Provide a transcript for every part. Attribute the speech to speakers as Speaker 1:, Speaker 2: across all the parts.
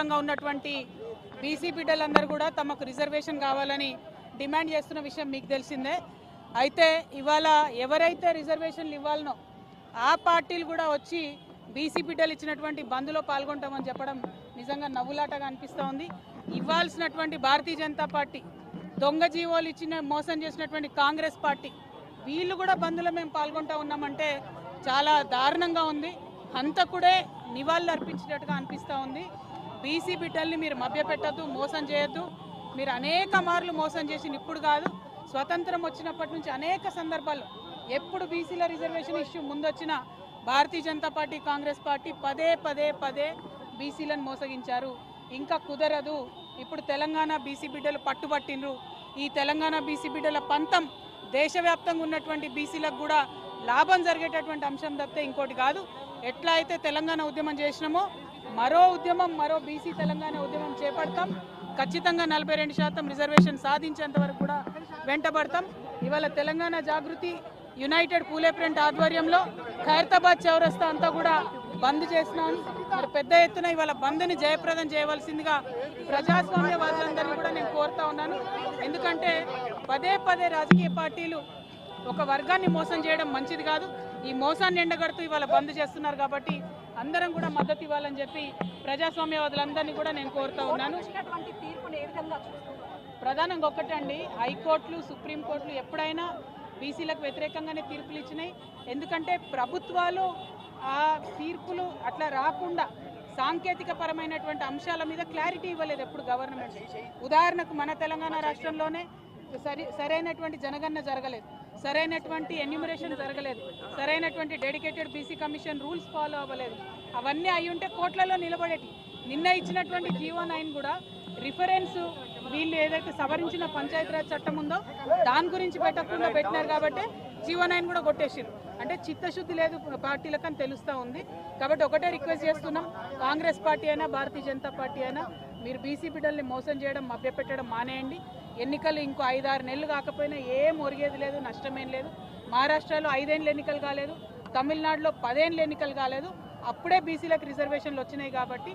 Speaker 1: వ్యాప్తంగా ఉన్నటువంటి బీసీ బిడ్డలందరూ కూడా తమకు రిజర్వేషన్ కావాలని డిమాండ్ చేస్తున్న విషయం మీకు తెలిసిందే. అయితే ఇవాళ ఎవరైతే రిజర్వేషన్లు ఇవ్వాలనో ఆ పార్టీలు కూడా వచ్చి బీసీ బిడ్డలు ఇచ్చినటువంటి బంద్లో పాల్గొంటామని చెప్పడం నిజంగా నవ్వులాటగా అనిపిస్తూ ఉంది. ఇవ్వాల్సినటువంటి భారతీయ జనతా పార్టీ దొంగ జీవోలు ఇచ్చిన మోసం చేసినటువంటి కాంగ్రెస్ పార్టీ వీళ్ళు కూడా బంద్లో మేము పాల్గొంటా ఉన్నామంటే చాలా దారుణంగా ఉంది. హంతకుడే నివాళులు అర్పించినట్టుగా అనిపిస్తూ ఉంది. బీసీ బిడ్డల్ని మీరు మభ్యపెట్టద్దు మోసం చేయొద్దు. మీరు అనేక మార్లు మోసం చేసిన ఇప్పుడు కాదు. స్వతంత్రం వచ్చినప్పటి నుంచి అనేక సందర్భాలు ఎప్పుడు బీసీల reservation issue ముందొచ్చిన Bharatiya Janata party Congress party పదే పదే పదే బీసీలను మోసగించారు. ఇంకా కుదరదు. ఇప్పుడు తెలంగాణ బీసీ బిడ్డలు పట్టుబట్టినరు ఈ తెలంగాణ బీసీ బిడ్డల పంతం దేశవ్యాప్తంగా ఉన్నటువంటి బీసీలకు కూడా లాభం జరిగేటటువంటి అంశం తప్పితే ఇంకోటి కాదు. ఎట్లా అయితే తెలంగాణ ఉద్యమం చేసినామో మరో ఉద్యమం మరో బీసీ తెలంగాణ ఉద్యమం చేపడతాం. ఖచ్చితంగా నలభై రెండు శాతం రిజర్వేషన్ సాధించేంత వరకు కూడా వెంటబడతాం. ఇవాళ తెలంగాణ జాగృతి యునైటెడ్ పూలే ప్రింట్ ఆధ్వర్యంలో ఖైరతాబాద్ చౌరస్తా అంతా కూడా బంద్ చేసినాం. మరి పెద్ద ఎత్తున ఇవాళ బంద్ని జయప్రదం చేయవలసిందిగా ప్రజాస్వామ్యవాదులందరినీ కూడా నేను కోరుతా ఉన్నాను. ఎందుకంటే పదే పదే రాజకీయ పార్టీలు ఒక వర్గాన్ని మోసం చేయడం మంచిది కాదు. ఈ మోసాన్ని ఎండగడుతూ ఇవాళ బంద్ చేస్తున్నారు కాబట్టి అందరం కూడా మద్దతు ఇవ్వాలని చెప్పి ప్రజాస్వామ్యవాదులందరినీ కూడా నేను కోరుతా ఉన్నాను. ప్రధానంగా ఒక్కటండి హైకోర్టులు సుప్రీంకోర్టులు ఎప్పుడైనా బీసీలకు వ్యతిరేకంగానే తీర్పులు ఇచ్చినాయి. ఎందుకంటే ప్రభుత్వాలు ఆ తీర్పులు అట్లా రాకుండా సాంకేతిక పరమైనటువంటి అంశాల మీద క్లారిటీ ఇవ్వలేదు ఎప్పుడు గవర్నమెంట్. ఉదాహరణకు మన తెలంగాణ రాష్ట్రంలోనే సరి సరైనటువంటి జనగణన జరగలేదు. సరైనటువంటి ఎన్యూమరేషన్ జరగలేదు. సరైనటువంటి dedicated BC commission rules follow అవ్వలేదు. అవన్నీ అయి ఉంటే కోట్లలో నిలబడేటి. నిన్న ఇచ్చినటువంటి జీవో నైన్ కూడా రిఫరెన్స్ వీళ్ళు ఏదైతే సవరించిన పంచాయతీరాజ్ చట్టం ఉందో దాని గురించి పెట్టకుండా పెట్టినారు కాబట్టి జీవో నైన్ కూడా కొట్టేసారు అంటే చిత్తశుద్ధి లేదు పార్టీలకు అని తెలుస్తూ ఉంది. కాబట్టి ఒకటే రిక్వెస్ట్ చేస్తున్నాం. కాంగ్రెస్ పార్టీ అయినా భారతీయ జనతా పార్టీ అయినా మీరు బీసీ బిడ్డల్ని మోసం చేయడం మభ్యపెట్టడం మానేయండి. ఎన్నికలు ఇంకో ఐదారు నెలలు కాకపోయినా ఏం ఒరిగేది లేదు నష్టమేం లేదు. మహారాష్ట్రలో ఐదేళ్ళు ఎన్నికలు కాలేదు తమిళనాడులో పదేళ్ళు ఎన్నికలు కాలేదు. అప్పుడే బీసీలకు రిజర్వేషన్లు వచ్చినాయి కాబట్టి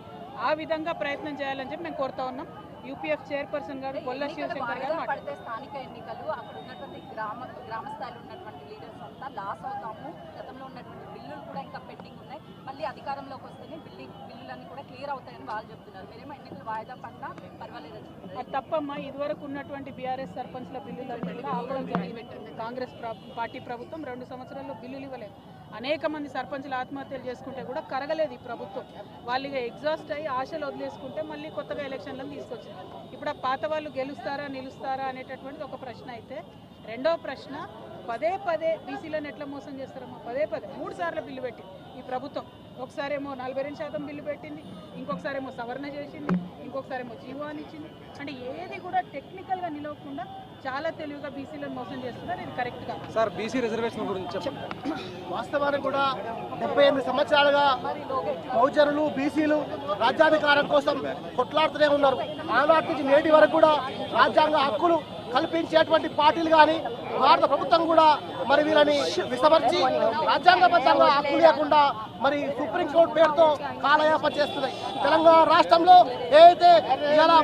Speaker 1: ఆ విధంగా ప్రయత్నం చేయాలని చెప్పి మేము కోరుతా ఉన్నాం. యూపీఎఫ్ చైర్పర్సన్ గారు
Speaker 2: ఎన్నికలు
Speaker 1: శివశంకర్ గారు
Speaker 2: స్థానిక ఎన్నికలు అక్కడ ఉన్నటువంటి గ్రామ గ్రామ స్థాయిలో ఉన్నటువంటి లీడర్స్ అంతా లాస్ అవుతాము. గతంలో ఉన్నటువంటి బిల్లులు కూడా ఇంకా పెండింగ్ ఉన్నాయి. మళ్ళీ అధికారంలోకి వస్తేనే బిల్డింగ్ బిల్లులన్నీ కూడా క్లియర్ అవుతాయని వాళ్ళు చెప్తున్నారు. మీరేమో ఎన్నికలు వాయిదా పడినా పర్వాలేదు
Speaker 1: అది తప్పమ్మా. ఇదివరకు ఉన్నటువంటి బీఆర్ఎస్ సర్పంచ్ల బిల్లులన్నీ కూడా ఆపడం జరిగింది కాంగ్రెస్ పార్టీ ప్రభుత్వం రెండు సంవత్సరాల్లో బిల్లులు ఇవ్వలేదు. అనేక మంది సర్పంచులు ఆత్మహత్యలు చేసుకుంటే కూడా కరగలేదు ఈ ప్రభుత్వం. వాళ్ళు ఇక ఎగ్జాస్ట్ అయ్యి ఆశలు వదిలేసుకుంటే మళ్ళీ కొత్తగా ఎలక్షన్లను తీసుకొచ్చింది ఇప్పుడు ఆ పాత వాళ్ళు గెలుస్తారా నిలుస్తారా అనేటటువంటిది ఒక ప్రశ్న అయితే రెండో ప్రశ్న పదే పదే బీసీలను ఎట్లా మోసం చేస్తారమ్మా? పదే పదే మూడు సార్లు బిల్లు పెట్టింది ఈ ప్రభుత్వం. ఒకసారేమో నలభై రెండు శాతం బిల్లు పెట్టింది ఇంకొకసారేమో సవరణ చేసింది ఇంకొకసారేమో జీవో అని ఇచ్చింది. అంటే ఏది కూడా టెక్నికల్గా నిలవకుండా చాలా తెలివిగా బీసీలను మోసం చేస్తున్నారు ఇది కరెక్ట్గా
Speaker 3: సార్ బీసీ రిజర్వేషన్ గురించి
Speaker 4: వాస్తవానికి కూడా డెబ్బై ఎనిమిది సంవత్సరాలుగా బహుజనులు బీసీలు రాజ్యాధికారం కోసం కొట్లాడుతూనే ఉన్నారు. ఆనాటి నుంచి నేటి వరకు కూడా రాజ్యాంగ హక్కులు కల్పించేటువంటి పార్టీలు కానీ భారత ప్రభుత్వం కూడా మరి వీళ్ళని విసమర్చి రాజ్యాంగబద్ధంగా హక్కు లేకుండా మరి సుప్రీంకోర్టు పేరుతో కాలయాపన చేస్తున్నాయి తెలంగాణ రాష్ట్రంలో ఏదైతే ఇలా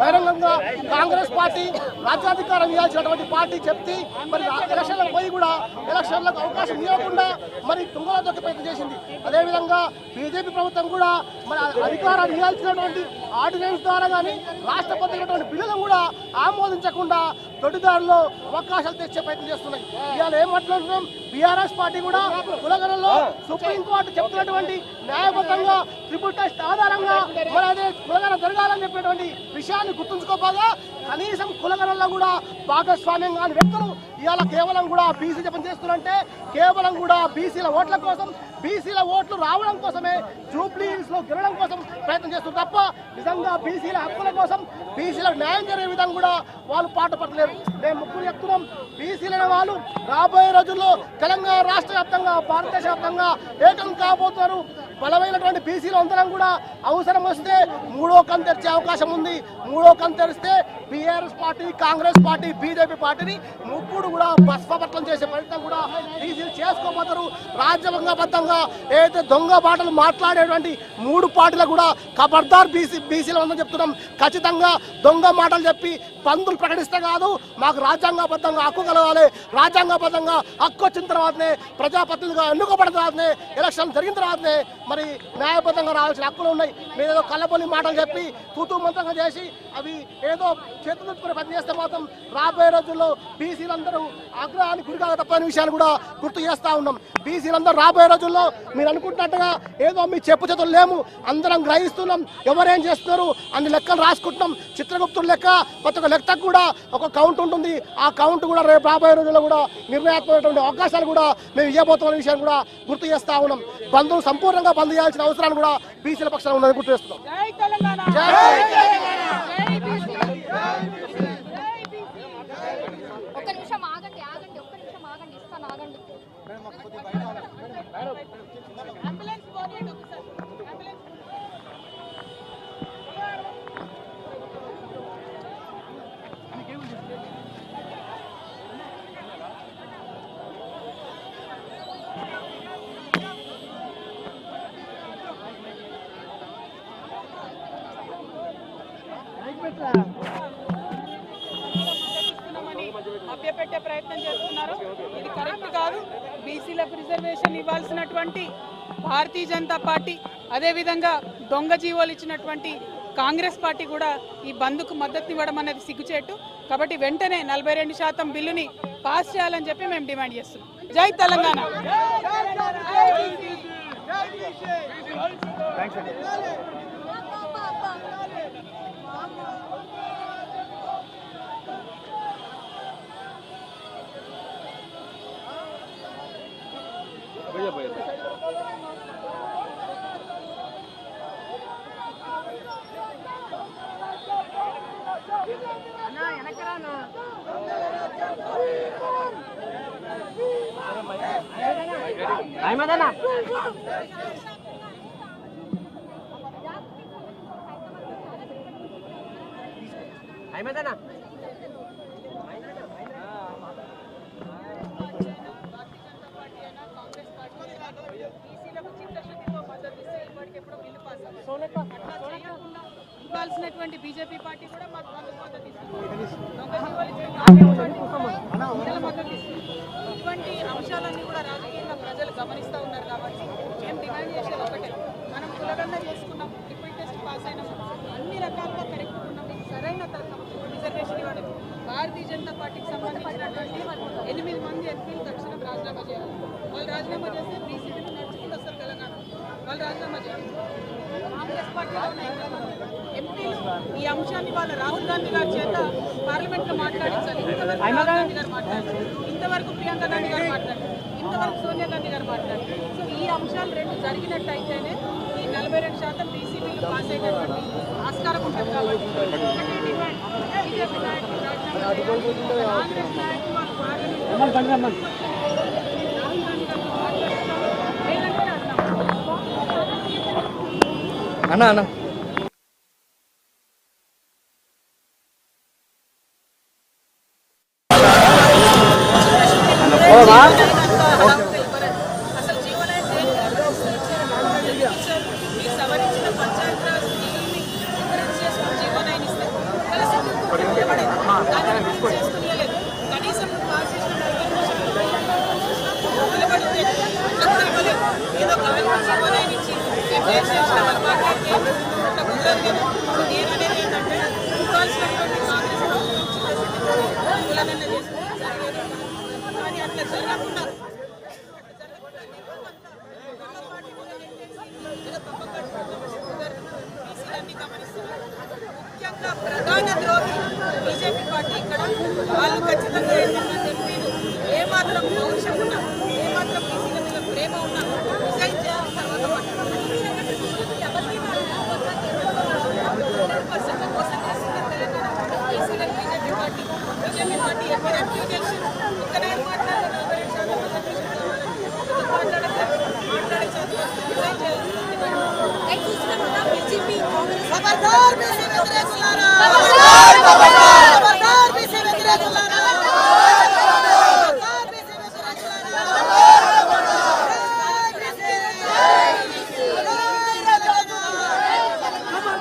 Speaker 4: బహిరంగంగా కాంగ్రెస్ పార్టీ రాజ్యాధికారం ఇవ్వాల్సినటువంటి పార్టీ చెప్తే మరి ఎలక్షన్లకు పోయి కూడా ఎలక్షన్లకు అవకాశం ఇవ్వకుండా మరి తుంగలో దొక్కి ప్రయత్నం చేసింది. అదేవిధంగా బీజేపీ ప్రభుత్వం కూడా మరి అధికారాన్ని ఇవ్వాల్సినటువంటి ఆర్డినెన్స్ ద్వారా కానీ రాష్ట్రపతి బిల్లులను కూడా ఆమోదించకుండా దొడ్డిదారుల్లో అవకాశాలు తెచ్చే ప్రయత్నం చేస్తున్నాయి. ఇవాళ ఏం మాట్లాడుతున్నాం? బీఆర్ఎస్ పార్టీ కూడా కులగణలో సుప్రీంకోర్టు చెప్తున్నటువంటి న్యాయబద్ధంగా ట్రిపుల్ టెస్ట్ ఆధారంగా మరి అదే కులగణ జరగాలని చెప్పేటువంటి విషయాన్ని గుర్తుంచుకోపోగా కనీసం కులగణంలో కూడా భాగస్వామ్యం కాని వ్యక్తులు ఇవాళ కేవలం కూడా బీసీ జపం చేస్తున్నారంటే కేవలం కూడా బీసీల ఓట్ల కోసం బీసీల ఓట్లు రావడం కోసమే జూబ్లీస్లో గెలవడం కోసం ప్రయత్నం చేస్తున్నారు తప్ప నిజంగా బీసీల హక్కుల కోసం బీసీలకు న్యాయం జరిగే విధంగా కూడా వాళ్ళు పాట పడలేరు మేము ముగ్గురు చెప్తున్నాం బీసీలైన వాళ్ళు రాబోయే రోజుల్లో తెలంగాణ రాష్ట్ర వ్యాప్తంగా భారతదేశ వ్యాప్తంగా ఏకం కాబోతున్నారు. బలమైనటువంటి బీసీలు అందరం కూడా అవసరం వస్తే మూడో కం తెరిచే అవకాశం ఉంది. మూడో కం తెరిస్తే BRS party Congress party BJP పార్టీని ముగ్గురు కూడా భస్మపట్నం చేసే ప్రయత్నం కూడా బీసీలు చేసుకోబోతారు రాజ్యాంగబద్ధంగా ఏదైతే దొంగ పాటలు మాట్లాడేటువంటి మూడు పార్టీలు కూడా ఖబర్దార్ బీసీ బీసీలు ఉందని చెప్తున్నాం. ఖచ్చితంగా దొంగ మాటలు చెప్పి పందులు ప్రకటిస్తే కాదు మాకు రాజ్యాంగబద్ధంగా హక్కు కలగాలి. రాజ్యాంగబద్ధంగా హక్కు వచ్చిన తర్వాతనే ప్రజాప్రతినిధులుగా ఎన్నుకోబడిన తర్వాతనే ఎలక్షన్ జరిగిన తర్వాతనే మరి న్యాయబద్ధంగా రావాల్సిన హక్కులు ఉన్నాయి. మీరు ఏదో కళ్ళబొల్లి మాటలు చెప్పి తూతూ మంత్రంగా చేసి అవి ఏదో చేతులు పని చేస్తే మాత్రం రాబోయే రోజుల్లో బీసీలందరూ ఆగ్రహానికి గురికాక తప్పని విషయాన్ని కూడా గుర్తు చేస్తా ఉన్నాం. బీసీలందరూ రాబోయే రోజుల్లో మీరు అనుకుంటున్నట్టుగా ఏదో మీ చెప్పు చేతులు లేము. అందరం గ్రహిస్తున్నాం. ఎవరేం చేస్తున్నారు? అన్ని లెక్కలు రాసుకుంటున్నాం. చిత్రగుప్తుడు లెక్క ప్రతి ఒక్క లెక్కకు కూడా ఒక కౌంట్ ఉంటుంది. ఆ కౌంట్ కూడా రేపు రాబోయే రోజుల్లో కూడా నిర్ణయాత్మకమైనటువంటి అవకాశాలు కూడా మేము ఇవ్వబోతున్న విషయాన్ని కూడా గుర్తు చేస్తా ఉన్నాం. బంధువులు సంపూర్ణంగా బంద్ చేయాల్సిన అవసరాలు కూడా బీసీల పక్షాన ఉన్నది గుర్తు చేస్తున్నాం.
Speaker 1: జై తెలంగాణ!
Speaker 2: ఒక్క నిమిషం ఆగండి ఆగండి ఒక్క నిమిషం ఆగండి ఇస్తాను ఆగండి.
Speaker 1: మభ్యపెట్టే ప్రయత్నం చేస్తున్నారు. ఇది కరెక్ట్ కాదు. బీసీలకు రిజర్వేషన్ ఇవ్వాల్సినటువంటి భారతీయ జనతా పార్టీ అదేవిధంగా దొంగ జీవోలు ఇచ్చినటువంటి కాంగ్రెస్ పార్టీ కూడా ఈ బంద్కు మద్దతు ఇవ్వడం అనేది సిగ్గుచేటు. కాబట్టి వెంటనే నలభై రెండు శాతం బిల్లుని పాస్ చేయాలని చెప్పి మేము డిమాండ్ చేస్తున్నాం. జై తెలంగాణ. Bây giờ về. அண்ணா எனக்குறானு டைம் அதானா டைம் அதானா ఇవ్వాల్సినటువంటి బీజేపీ పార్టీ కూడా మాకు ఇటువంటి అంశాలన్నీ కూడా రాజకీయంగా ప్రజలు గమనిస్తూ ఉన్నారు కాబట్టి మేము డిమాండ్ చేసేది ఒకటే. మనం కులగన్న చేసుకున్నాం ట్రిపుల్ టెస్ట్ పాస్ అయినాం అన్ని రకాలుగా కరెక్ట్ ఉన్నాం సరైన రిజర్వేషన్ ఇవ్వడం భారతీయ జనతా పార్టీకి సంబంధించినటువంటి ఎనిమిది మంది ఎంపీలు తక్షణం రాజీనామా చేయాలి. వాళ్ళు రాజీనామా చేస్తే బీసీపీ నడుచుకుంటూ వస్తారు తెలంగాణ వాళ్ళు రాజీనామా చేయాలి. కాంగ్రెస్ పార్టీలో ఈ అంశాన్ని వాళ్ళ రాహుల్ గాంధీ గారి చేత పార్లమెంట్లో మాట్లాడించాలి. ఇంతవరకు రాహుల్ గాంధీ గారు మాట్లాడారు. ఇంతవరకు ప్రియాంక గాంధీ గారు మాట్లాడారు. ఇంతవరకు సోనియా గాంధీ గారు మాట్లాడారు. సో ఈ అంశాలు రెండు జరిగినట్టయితేనే ఈ నలభై రెండు శాతం బీసీ బిల్లు పాస్ అయ్యేటటువంటి ఆస్కారం ఉంటుంది కాబట్టి బీజేపీ నాయకులు. కాంగ్రెస్ నాయకులు వాళ్ళు పార్లమెంట్
Speaker 3: అన్న అన్న
Speaker 1: అసలు జీవనయం దేనికి మీరు సవరించిన పంచాయతీరాజ్ బిల్లుని రిఫరెన్స్ చేసుకుని జీవనయం ఇస్తే కలిసి నిలబడేది. దాన్ని రిఫరెన్స్ చేసుకుని ఇవ్వలేదు. కనీసం నువ్వు పాస్ చేసిన నలభై నిమిషాలు నిలబడి ఉండేది. అట్లా కూడా ఇవ్వలేదు. ఏదో కావాలని జీవనయం ఇచ్చి మేము చేసి చేసిన వాళ్ళు మాట్లాడితే అట్లా కుదరదు కదా. సో నేను అనేది ఏంటంటే ఇవ్వాల్సినటువంటి కాంగ్రెస్ ప్రభుత్వం చిత్తశుద్ధితో కులగన్న చేసుకుని జరిగేది కానీ అట్లా జరగకుండా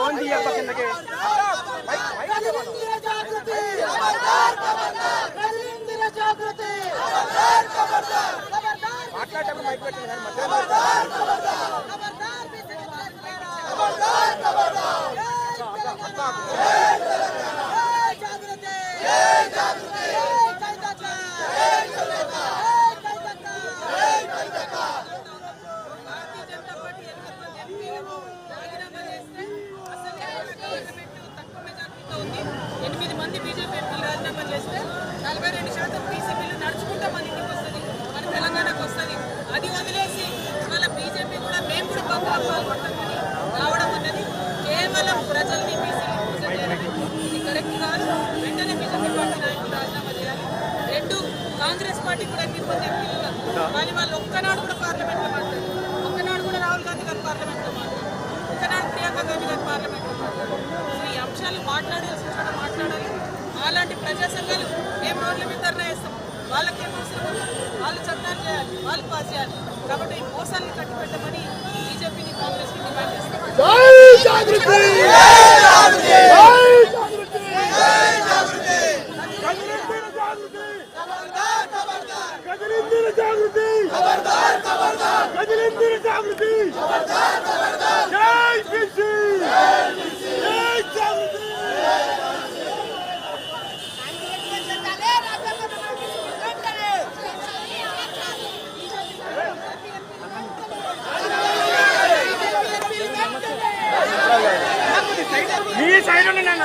Speaker 1: ఫోన్ తీయప్ప కిందకి మాట్లాడటప్పుడు మైక్ పెట్టింది కానీ మధ్యలో
Speaker 5: బస్సుల్ని కట్టుబెట్టమని బీజేపీని కాంగ్రెస్ డిమాండ్
Speaker 1: జాగృతి జాగృతి మీ సైడ్ ఉండండి అన్న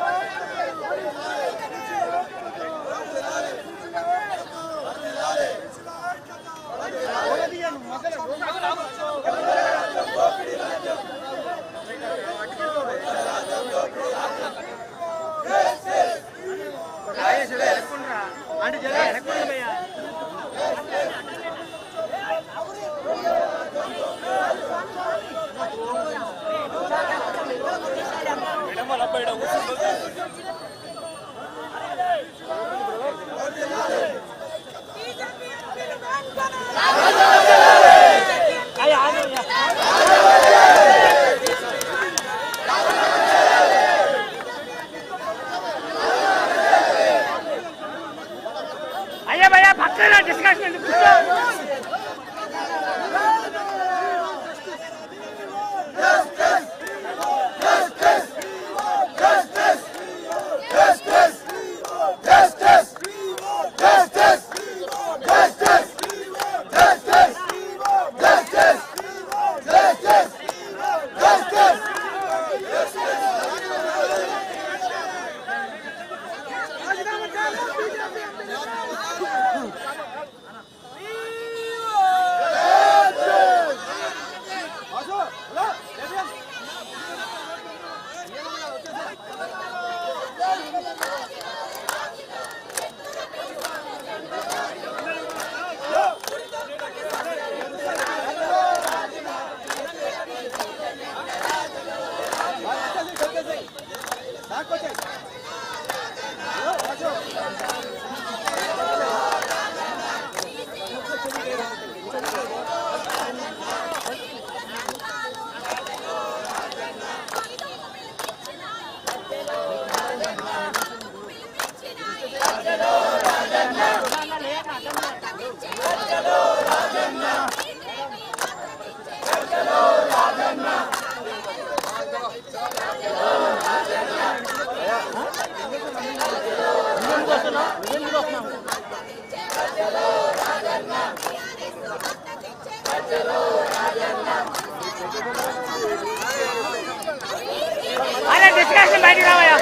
Speaker 1: 네. బయట రావయ్యా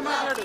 Speaker 1: మాట్లాడు మాట్లాడు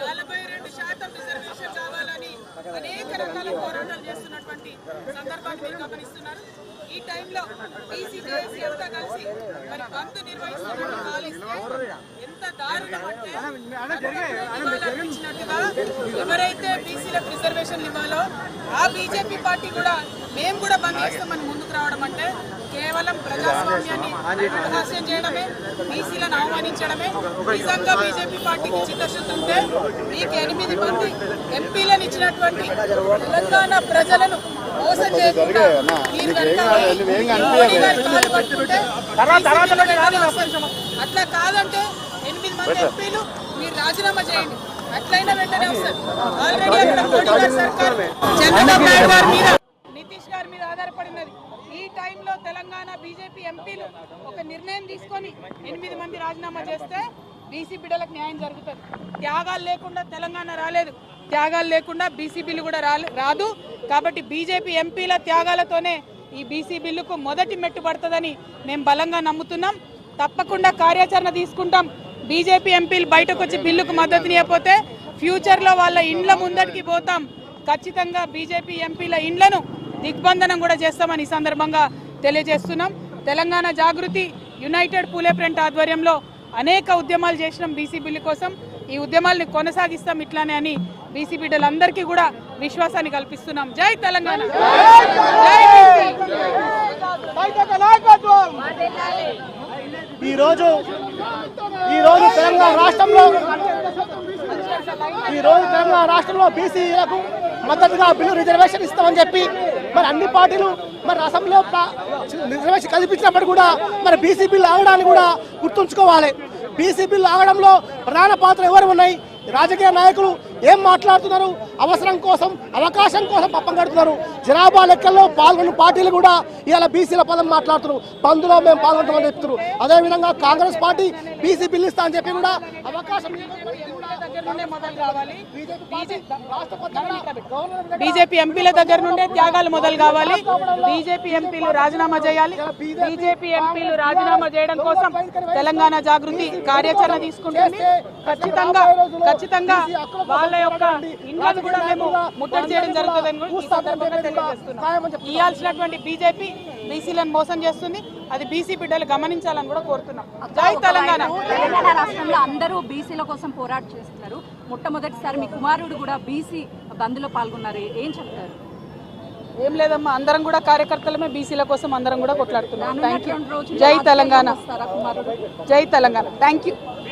Speaker 1: నలభై రెండు శాతం రిజర్వేషన్ కావాలని అనేక రకాల పోరాటాలు చేస్తున్నటువంటి సందర్భాన్ని మీరు గమనిస్తున్నారు ఈ టైంలో బీసీ అంతా కలిసి మరి బంద్ నిర్వహిస్తున్నట్టు పాలిస్తే ఎంత దారుణం అంటే ఎవరైతే బీసీలకు రిజర్వేషన్లు ఇవ్వాలో ఆ బీజేపీ పార్టీ కూడా మేము కూడా బంద్ చేస్తామని ముందుకు రావడం అంటే కేవలం ప్రజాస్వామ్యాన్ని అపహాస్యం చేయడమే బీసీలను అవమానించడమే నిజంగా బీజేపీ పార్టీకి చిత్తశుద్ధి ఉంటే మీకు ఎనిమిది మంది ఎంపీలను ఇచ్చినటువంటి తెలంగాణ ప్రజలను మోసం చేయకుండా మీరు. అట్లా కాదంటే ఎనిమిది మంది ఎంపీలు మీరు రాజీనామా చేయండి. అట్లయినా వెంటనే వస్తారు ఆల్రెడీ అక్కడ మోడీ గారి సర్కార్ చంద్రబాబు నాయుడు గారి మీద ఆధారపడినది. ఈ టైంలో తెలంగాణ బీజేపీ ఎంపీలు ఒక నిర్ణయం తీసుకొని ఎనిమిది మంది రాజీనామా చేస్తే బీసీ బిడ్డలకు న్యాయం జరుగుతుంది. త్యాగాలు లేకుండా తెలంగాణ రాలేదు. త్యాగాలు లేకుండా బీసీ బిల్లు కూడా రాలే రాదు. కాబట్టి బీజేపీ ఎంపీల త్యాగాలతోనే ఈ బీసీ బిల్లుకు మొదటి మెట్టు పడుతుందని మేము బలంగా నమ్ముతున్నాం. తప్పకుండా కార్యాచరణ తీసుకుంటాం. బీజేపీ ఎంపీలు బయటకు వచ్చి బిల్లుకు మద్దతునియకపోతే ఫ్యూచర్లో వాళ్ళ ఇండ్ల ముందటికి పోతాం. ఖచ్చితంగా బీజేపీ ఎంపీల ఇండ్లను దిగ్బంధనం కూడా చేస్తామని ఈ సందర్భంగా తెలియజేస్తున్నాం. తెలంగాణ జాగృతి యునైటెడ్ పూలే ఆధ్వర్యంలో అనేక ఉద్యమాలు చేసినాం బీసీ బిల్లు కోసం. ఈ ఉద్యమాల్ని కొనసాగిస్తాం ఇట్లానే అని బీసీ బిడ్డలందరికీ కూడా విశ్వాసాన్ని కల్పిస్తున్నాం. జై తెలంగాణ! జై ఈరోజు
Speaker 4: ఈ రోజు ఈ రోజు తెలంగాణ రాష్ట్రంలో ఈ రోజు తెలంగాణ రాష్ట్రంలో బీసీలకు మద్దతుగా బిల్లు రిజర్వేషన్ ఇస్తామని చెప్పి మరి అన్ని పార్టీలు మరి అసెంబ్లీలో రిజర్వేషన్ కల్పించినప్పుడు కూడా మరి బీసీపీ బిల్లు ఆగడాన్ని కూడా గుర్తుంచుకోవాలి. బీసీపీ లాగడంలో ఆగడంలో ప్రధాన పాత్ర ఎవరు ఉన్నాయి? రాజకీయ నాయకులు ఏం మాట్లాడుతున్నారు? అవసరం కోసం అవకాశం కోసం పప్పం కడుతున్నారు. జనాభా లెక్కల్లో పాల్గొన్న పార్టీలు కూడా ఇలా బీసీల పదం మాట్లాడుతున్నారు. బంద్లో మేము పాల్గొంటామని చెప్తున్నారు. అదేవిధంగా కాంగ్రెస్ పార్టీ బీసీ బిల్లు ఇస్తా అని చెప్పి కూడా అవకాశం బీజేపీ
Speaker 1: ఎంపీల దగ్గర నుండే త్యాగాలు మొదలు కావాలి. బీజేపీ ఎంపీలు రాజీనామా చేయాలి. బీజేపీ ఎంపీలు రాజీనామా చేయడం కోసం తెలంగాణ జాగృతి కార్యాచరణ తీసుకుంటుంది. ఖచ్చితంగా ఖచ్చితంగా వాళ్ళ యొక్క ఇండ్లను కూడా మేము ముట్టడి చేయడం జరుగుతుందని కూడా ఇవ్వాల్సినటువంటి బీజేపీ బీసీలను మోసం చేస్తుంది. అది బీసీ బిడ్డలు గమనించాలని కూడా కోరుతున్నాం. జై తెలంగాణ.
Speaker 2: తెలంగాణ రాష్ట్రంలో అందరూ బీసీల కోసం పోరాట చేస్తున్నారు. మొట్టమొదటిసారి మీ కుమారుడు కూడా బీసీ బంద్లో పాల్గొన్నారు. ఏం చెప్తారు?
Speaker 1: ఏం లేదమ్మా అందరం కూడా కార్యకర్తలమే బీసీల కోసం అందరం కూడా కొట్లాడుతున్నాం. థ్యాంక్ యూ జై తెలంగాణ. జై తెలంగాణ. థ్యాంక్ యూ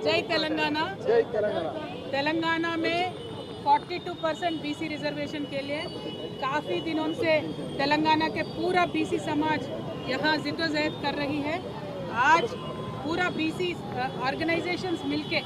Speaker 1: जय तेलंगाना तेलंगाना में 42 परसेंट बीसी रिजर्वेशन के लिए काफ़ी दिनों से तेलंगाना के पूरा बीसी समाज यहाँ जिद्दोजहद कर रही है आज पूरा बीसी ऑर्गेनाइजेशंस मिलके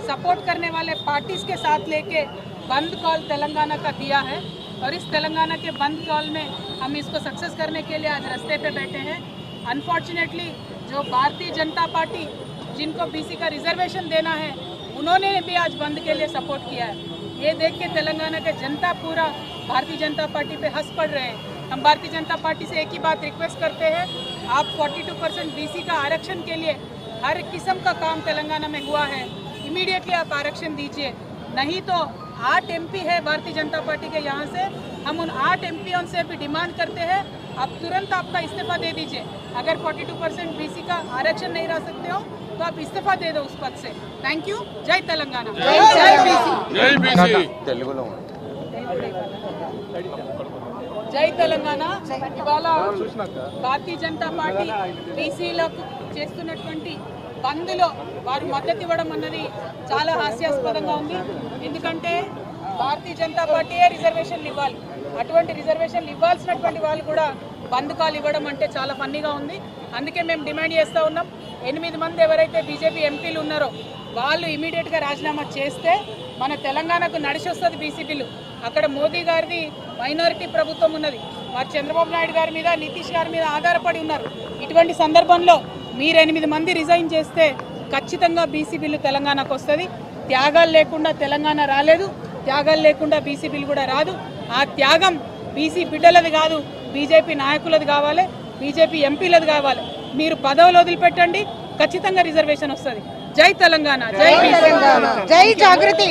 Speaker 1: सपोर्ट करने वाले पार्टीज़ के साथ लेके बंद कॉल तेलंगाना का दिया है। और इस तेलंगाना के बंद कॉल में हम इसको सक्सेस करने के लिए आज रस्ते पे बैठे हैं। अनफॉर्चुनेटली जो भारतीय जनता पार्टी जिनको बीसी का रिजर्वेशन देना है, उन्होंने भी आज बंद के लिए सपोर्ट किया है। ये देख के तेलंगाना के जनता पूरा भारतीय जनता पार्टी पे हंस पड़ रहे हैं। हम भारतीय जनता पार्टी से एक ही बात रिक्वेस्ट करते हैं, आप 42 परसेंट बी का आरक्षण के लिए हर किस्म का काम तेलंगाना में हुआ है। इमीडिएटली आप आरक्षण दीजिए नहीं तो आठ एमपी है भारतीय जनता पार्टी के यहाँ से हम उन आठ एमपीओं से भी डिमांड करते हैं आप तुरंत आपका इस्तीफा दे दीजिए अगर 42 परसेंट बी का आरक्षण नहीं रह सकते हो तो आप इस्तीफा दे दो उस पद से थैंक यू जय तेलंगाना जय बीसी జై తెలంగాణ ఇవాళ భారతీయ జనతా పార్టీ బీసీలకు చేస్తున్నటువంటి బంద్లో వారు మద్దతు ఇవ్వడం అన్నది చాలా హాస్యాస్పదంగా ఉంది. ఎందుకంటే భారతీయ జనతా పార్టీయే రిజర్వేషన్లు ఇవ్వాలి. అటువంటి రిజర్వేషన్లు ఇవ్వాల్సినటువంటి వాళ్ళు కూడా బంద్ కాల్ ఇవ్వడం అంటే చాలా ఫన్నీగా ఉంది. అందుకే మేము డిమాండ్ చేస్తూ ఉన్నాం. ఎనిమిది మంది ఎవరైతే బీజేపీ ఎంపీలు ఉన్నారో వాళ్ళు ఇమీడియట్గా రాజీనామా చేస్తే మన తెలంగాణకు నడిచి వస్తుంది బీసీపీలు. అక్కడ మోదీ గారిది మైనారిటీ ప్రభుత్వం ఉన్నది. వారు చంద్రబాబు నాయుడు గారి మీద నితీష్ గారి మీద ఆధారపడి ఉన్నారు. ఇటువంటి సందర్భంలో మీరు ఎనిమిది మంది రిజైన్ చేస్తే ఖచ్చితంగా బీసీ బిల్లు తెలంగాణకు వస్తుంది. త్యాగాలు లేకుండా తెలంగాణ రాలేదు. త్యాగాలు లేకుండా బీసీ బిల్లు కూడా రాదు. ఆ త్యాగం బీసీ బిడ్డలది కాదు బీజేపీ నాయకులది కావాలి బీజేపీ ఎంపీలది కావాలి. మీరు పదవులు వదిలిపెట్టండి. ఖచ్చితంగా రిజర్వేషన్ వస్తుంది. జై తెలంగాణ జై బీసీ.
Speaker 5: జై జాగృతి.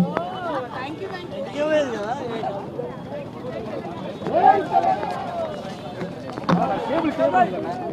Speaker 6: Público,
Speaker 1: público.